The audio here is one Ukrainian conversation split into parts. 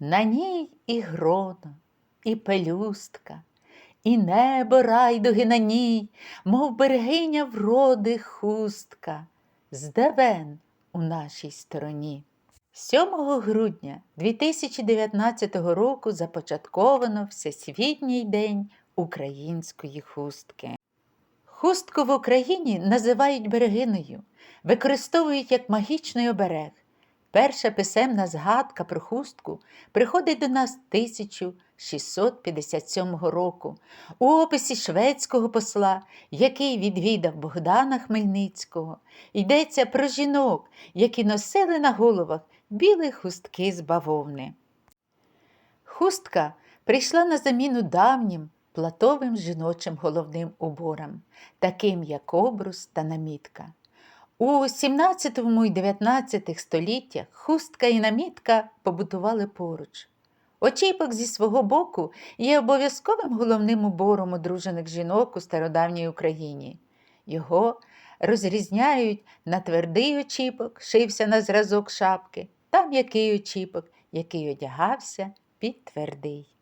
На ній і грона, і пелюстка, і небо райдуги на ній, мов берегиня вроди хустка, здавен у нашій стороні. 7 грудня 2019 року започатковано Всесвітній день української хустки. Хустку в Україні називають берегиною, використовують як магічний оберег. Перша писемна згадка про хустку приходить до нас 1657 року у описі шведського посла, який відвідав Богдана Хмельницького. Йдеться про жінок, які носили на головах білі хустки з бавовни. Хустка прийшла на заміну давнім платовим жіночим головним уборам, таким як обрус та намітка. У 17 і 19 століттях хустка і намітка побутували поруч. Очіпок зі свого боку є обов'язковим головним убором одружених жінок у стародавній Україні. Його розрізняють на твердий очіпок, шився на зразок шапки, та м'який очіпок, який одягався під твердий.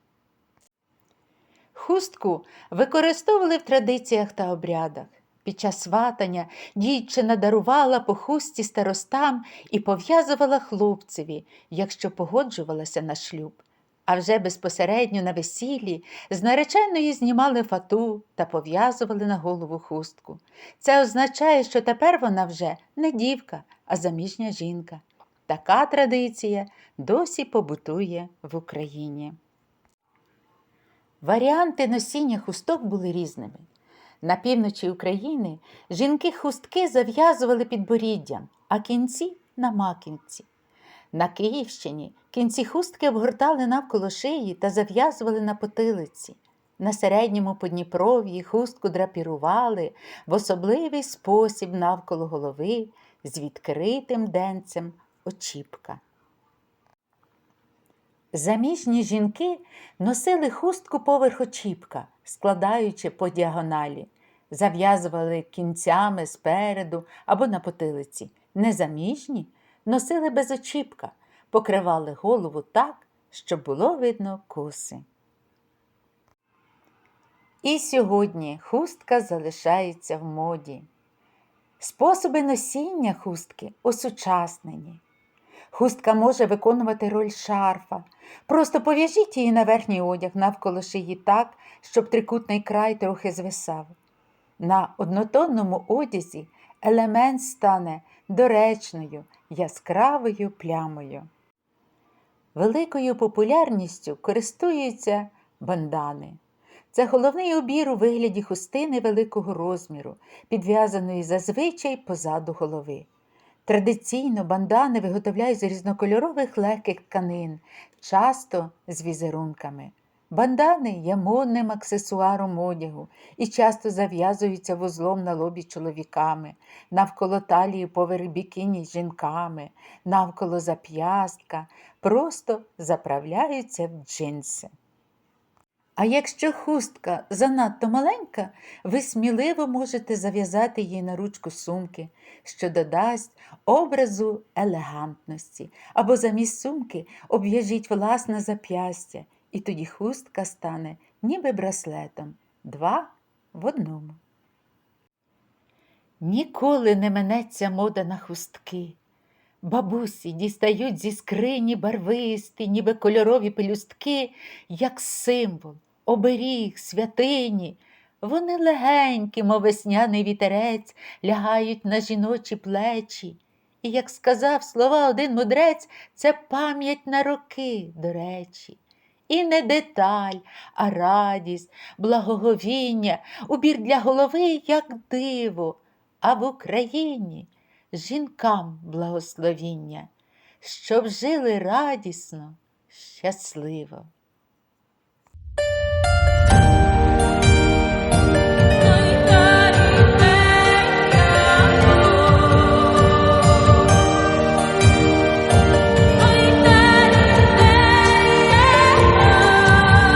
Хустку використовували в традиціях та обрядах. Під час сватання дівчина дарувала по хустці старостам і пов'язувала хлопцеві, якщо погоджувалася на шлюб. А вже безпосередньо на весіллі з нареченої знімали фату та пов'язували на голову хустку. Це означає, що тепер вона вже не дівка, а заміжня жінка. Така традиція досі побутує в Україні. Варіанти носіння хусток були різними. На півночі України жінки хустки зав'язували під боріддям, а кінці на маківці. На Київщині кінці хустки обгортали навколо шиї та зав'язували на потилиці. На середньому Подніпров'ї хустку драпірували в особливий спосіб навколо голови з відкритим денцем очіпка. Заміжні жінки носили хустку поверх очіпка, складаючи по діагоналі, зав'язували кінцями спереду або на потилиці. Незаміжні носили без очіпка, покривали голову так, щоб було видно коси. І сьогодні хустка залишається в моді. Способи носіння хустки осучаснені. Хустка може виконувати роль шарфа. Просто пов'яжіть її на верхній одяг навколо шиї так, щоб трикутний край трохи звисав. На однотонному одязі елемент стане доречною, яскравою плямою. Великою популярністю користуються бандани. Це головний убір у вигляді хустини великого розміру, підв'язаної зазвичай позаду голови. Традиційно бандани виготовляють з різнокольорових легких тканин, часто з візерунками. Бандани є модним аксесуаром одягу і часто зав'язуються вузлом на лобі чоловіками, навколо талії поверх бікіні жінками, навколо зап'ястка, просто заправляються в джинси. А якщо хустка занадто маленька, ви сміливо можете зав'язати її на ручку сумки, що додасть образу елегантності, або замість сумки обв'яжіть власне зап'ястя, і тоді хустка стане ніби браслетом, два в одному. Ніколи не минеться мода на хустки. Бабусі дістають зі скрині барвисті, ніби кольорові пелюстки, як символ, оберіг, святині. Вони легенькі, мов весняний вітерець, лягають на жіночі плечі. І, як сказав слова один мудрець, це пам'ять на роки, до речі. І не деталь, а радість, благоговіння, убір для голови, як диво, а в Україні жінкам благословіння, щоб жили радісно, щасливо.